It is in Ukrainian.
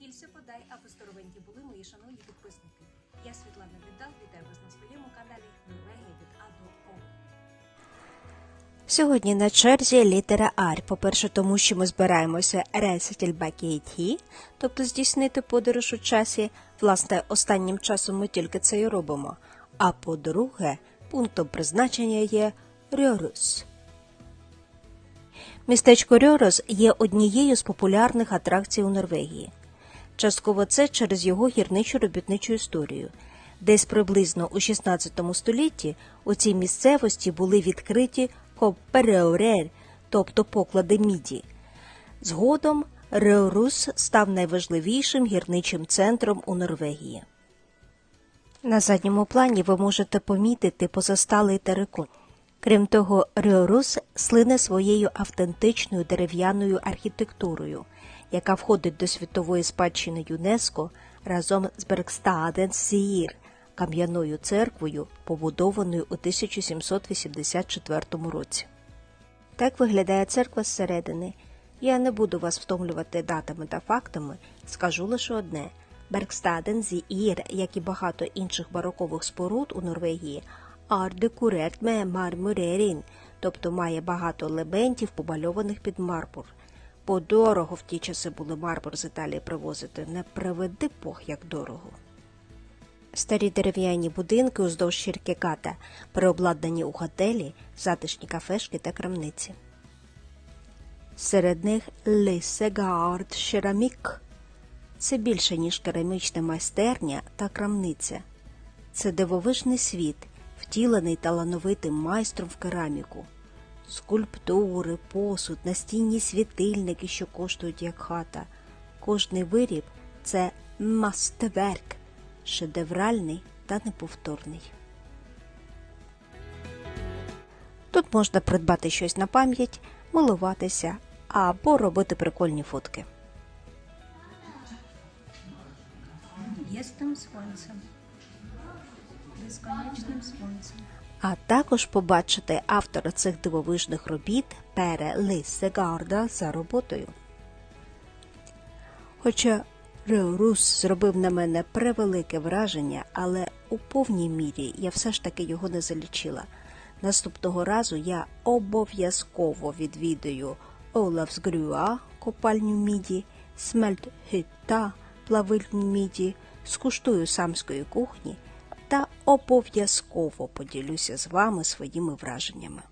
Ілься подай, аби здоровенькі були мої шановні підписники. Я Світлана Віддал, вітаю вас на своєму каналі Норвегія від А до О. Сьогодні на черзі літера R. По-перше, тому що ми збираємося Ресетельбакіті, тобто здійснити подорож у часі. Власне, останнім часом ми тільки це і робимо. А по-друге, пунктом призначення є Рьорус. Містечко Рьорос є однією з популярних атракцій у Норвегії. Частково це через його гірничо-робітничу історію. Десь приблизно у 16 столітті у цій місцевості були відкриті копереорер, тобто поклади міді. Згодом Реорус став найважливішим гірничим центром у Норвегії. На задньому плані ви можете помітити позасталий терикон. Крім того, Реорус слине своєю автентичною дерев'яною архітектурою, яка входить до світової спадщини ЮНЕСКО разом з Беркстаден Сіїр, кам'яною церквою, побудованою у 1784 році. Так виглядає церква зсередини. Я не буду вас втомлювати датами та фактами, скажу лише одне. Беркстаден Зіїр, як і багато інших барокових споруд у Норвегії, ардекурерт ме мармурерін, тобто має багато елементів, побальованих під мармур. Бо дорого в ті часи були мармур з Італії привозити, не приведи Бог як дорого. Старі дерев'яні будинки уздовж Шіркеката, переобладнані у готелі, затишні кафешки та крамниці. Серед них Лисегард Шерамік. Це більше, ніж керамічна майстерня та крамниця. Це дивовижний світ, втілений талановитим майстром в кераміку. Скульптури, посуд, настінні світильники, що коштують як хата. Кожний виріб це мастерверк, шедевральний та неповторний. Тут можна придбати щось на пам'ять, милуватися або робити прикольні фотки. Єстим сонцем. Безконечним сонцем. а також побачити автора цих дивовижних робіт Пере Лиссегарда за роботою. Хоча Реорус зробив на мене превелике враження, але у повній мірі я все ж таки його не залічила. Наступного разу я обов'язково відвідаю Олафсгрюа, копальню міді, Смельтгюта, плавильню міді, скуштую самської кухні обов'язково поділюся з вами своїми враженнями.